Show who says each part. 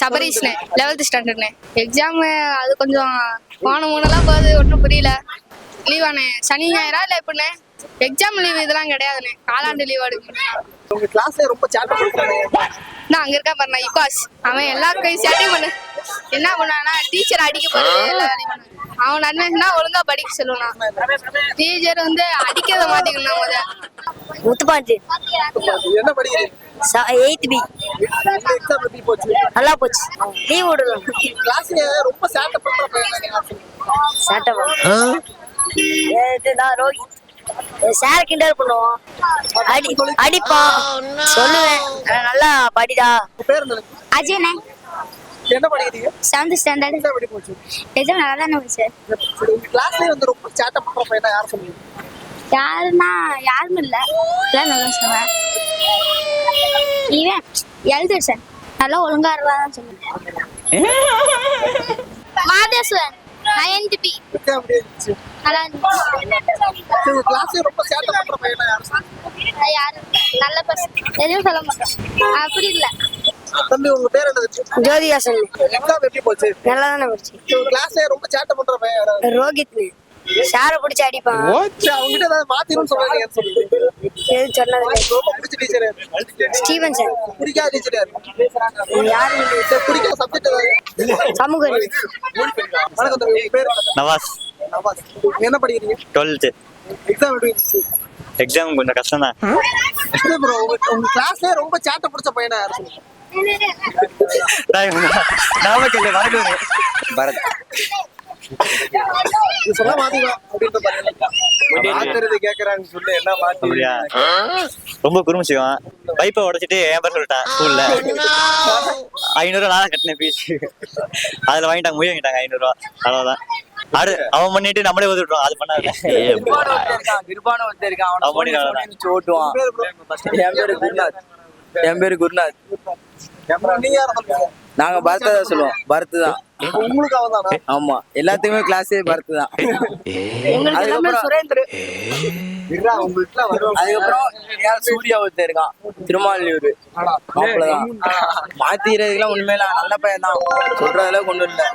Speaker 1: சபரீஷ்ண்ணே eleventh ஸ்டாண்டர்ட்ண்ணே exam அது கொஞ்சம் போன மூணுலாம் போகுது ஒன்றும் புரியல. லீவாண்ணே சனி ஞாயிறா இல்லை எப்படிண்ணே எக்ஸாம் லீவ் இதெல்லாம் கிடையாதுண்ணே காலாண்டு லீவ் எடுக்கணும்.
Speaker 2: உங்க கிளாஸ்ல ரொம்ப சேட்டை பண்றாங்க
Speaker 1: நான் அங்கே இருக்கா பாருண்ணா இப்பாஸ் அவன் எல்லாருக்கும் சேட்டையும் பண்ணு. என்ன பண்ணானா டீச்சர் அடிக்க போறது எல்லா வேலையும் பண்ணான். அவன் நன்மைனா ஒழுங்கா படிக்க சொல்லுவான். டீச்சர் வந்து அடிக்கிறத மாட்டிக்கணும் முத
Speaker 3: முத்துப்பாண்டி
Speaker 2: என்ன படிக்கிறீங்க?
Speaker 3: எயித் பி நல்லா போச்சு. லீவ் விடலாம்
Speaker 2: கிளாஸ்ல ரொம்ப சேட்டை பண்ற பையன் யார் சொல்லுங்க?
Speaker 3: சட்டை நான் ரோஹித் சார் கிண்டல் பண்ணுவோம். அடி அடிப்பான் சொல்லுவேன். நல்லா படிடா.
Speaker 2: பேர் என்ன என்ன படிக்கிறீங்க?
Speaker 3: Seventh standard.
Speaker 2: எக்ஸாம் எப்படி போச்சு?
Speaker 3: எதுவும் நல்லா தானே போச்சு
Speaker 2: வந்து ரொம்ப சேட்டை பண்ற பையனா யார்
Speaker 3: யாருன்னா யாரும் இல்லை. நல்லா சொன்னேன் இவன் எழுதுசன் நல்லா ஒழுங்கா இருக்காதான் சொன்னேன். மாதேஸ்வரன் நயன்த் பி நல்லா
Speaker 2: சரி, உங்க கிளாஸ்ல ரொம்ப சேட்டை பண்ற பையனா யார்? சொல்லுங்க
Speaker 3: யாரு நல்ல பர்சன் எதுவும் சொல்ல மாட்டோம் அப்படி இல்ல
Speaker 2: தம்பி உங்க பேர் என்னது
Speaker 3: ஜோதிகாசன்.
Speaker 2: எக்ஸாம் எப்படி போச்சு?
Speaker 3: நல்லா தானே போச்சு
Speaker 2: சரி, கிளாஸ்ல ரொம்ப சேட்டை பண்ற பையன்
Speaker 3: ரோஹித் சாரை பிடிச்சி அடிப்பான்.
Speaker 2: அவங்ககிட்ட ஏதாவது மாத்திரும் சொல்லுங்க
Speaker 3: எது சொன்னது
Speaker 2: ரொம்ப பிடிச்ச டீச்சர்
Speaker 3: ஸ்டீவன் சார்.
Speaker 2: பிடிக்காத டீச்சர் யார்? பிடிக்காத சப்ஜெக்ட் ஏதாவது?
Speaker 3: சமூக.
Speaker 2: வணக்கம் பேர்
Speaker 4: நவாஸ்.
Speaker 2: நவாஸ். என்ன படிக்கிறீங்க?
Speaker 4: டுவெல்த்து.
Speaker 2: எக்ஸாம் எப்படி இருந்துச்சு?
Speaker 4: எக்ஸாம் கொஞ்சம் கஷ்டம் தான்
Speaker 2: bro, உங்க கிளாஸ்ல ரொம்ப சேட்டை பிடிச்ச பையனா யார்? சொல்லுங்க
Speaker 4: நாமக்கல் வணக்கம் பரத்.
Speaker 2: இது சொல்ல மாட்டீங்களா அப்படின்ற மாத்துறது கேக்குறான்னு சொல்லி என்ன மாத்தி
Speaker 4: அப்படியா? ரொம்ப குறும்பு செய்வான் பைப்பை உடைச்சிட்டு என் பேர் சொல்லிட்டான் ஸ்கூல்ல ஐநூறுவா நானும் கட்டினேன் ஃபீஸ் அதுல வாங்கிட்டாங்க முய வாங்கிட்டாங்க ஐநூறுவா அவ்வளவுதான். அது அவன் பண்ணிட்டு நம்மளே ஒதுட்டு விட்டுருவான். அது பண்ணாது.
Speaker 5: நிர்வாண வந்து இருக்கான். அவனை
Speaker 4: பண்ணி
Speaker 5: ஓட்டுவான் என் பேரு குருநாத். என் பேரு குருநாத்.
Speaker 2: நீங்க யார சொல்லுங்க
Speaker 5: நாங்க பரத் தான் சொல்லுவோம் பரத் தான்
Speaker 2: உங்களுக்கு அவன் தானா
Speaker 5: ஆமா. எல்லாத்துக்குமே கிளாஸே பரத் தான். அதுக்கப்புறம் சூர்யா ஒருத்தன் இருக்கான். திருமாலியூர். மாப்பிள்ளதான் மாத்திக்கிறதுக்குலாம் உண்மையில நல்ல பையன் தான். சொல்றதுல கொண்டு இல்லை.